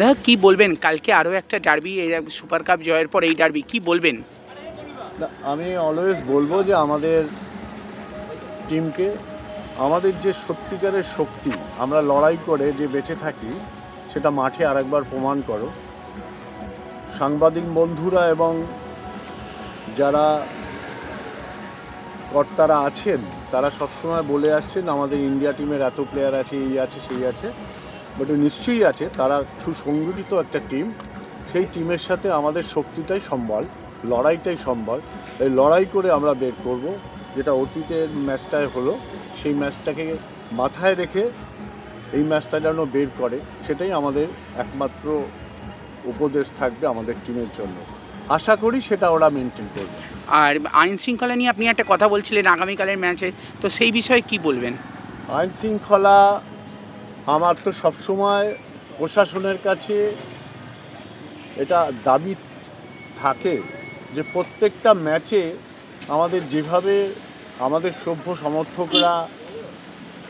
দাদা কি বলবেন? কালকে আরও একটা ডার্বি এই সুপার কাপ জয়ের পর এই ডার্বি কি বলবেন? আমি অলওয়েজ বলব যে আমাদের টিমকে আমাদের যে সত্যিকারের শক্তি, আমরা লড়াই করে যে বেঁচে থাকি, সেটা মাঠে আরেকবার প্রমাণ করো। সাংবাদিক বন্ধুরা এবং যারা কর্তারা আছেন, তারা সবসময় বলে আসছেন, আমাদের ইন্ডিয়া টিমের এত প্লেয়ার আছে, এই আছে, সেই আছে। বাট নিশ্চয়ই আছে তারা সুসংগঠিত একটা টিম সেই টিমের সাথে আমাদের শক্তিটাই সম্বল লড়াইটাই সম্বল। এই লড়াই করে আমরা বের করব যেটা অতীতের ম্যাচটায় হলো। সেই ম্যাচটাকে মাথায় রেখে এই ম্যাচটা যেন বের করে সেটাই আমাদের একমাত্র উপদেশ থাকবে আমাদের টিমের জন্য। আশা করি সেটা ওরা মেনটেন করবে। আর আইন শৃঙ্খলা নিয়ে আপনি একটা কথা বলছিলেন আগামীকালের ম্যাচে তো সেই বিষয়ে কি বলবেন? আইন শৃঙ্খলা আমার তো সবসময় প্রশাসনের কাছে এটা দাবি থাকে যে প্রত্যেকটা ম্যাচে আমাদের যেভাবে আমাদের সভ্য সমর্থকরা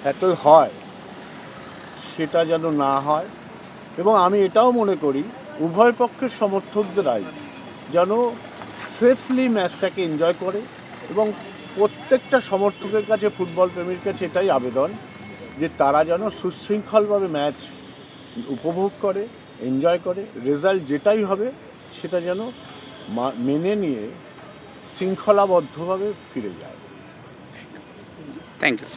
হ্যাটল হয়, সেটা যেন না হয়। এবং আমি এটাও মনে করি, উভয় পক্ষের সমর্থকদেরাই যেন সেফলি ম্যাচটাকে এনজয় করে এবং প্রত্যেকটা সমর্থকের কাছে ফুটবল প্রেমীর কাছে এটাই আবেদন যে তারা যেন সুশৃঙ্খলভাবে ম্যাচ উপভোগ করে, এনজয় করে, রেজাল্ট যেটাই হবে সেটা যেন মেনে নিয়ে শৃঙ্খলাবদ্ধভাবে ফিরে যায়। Thank you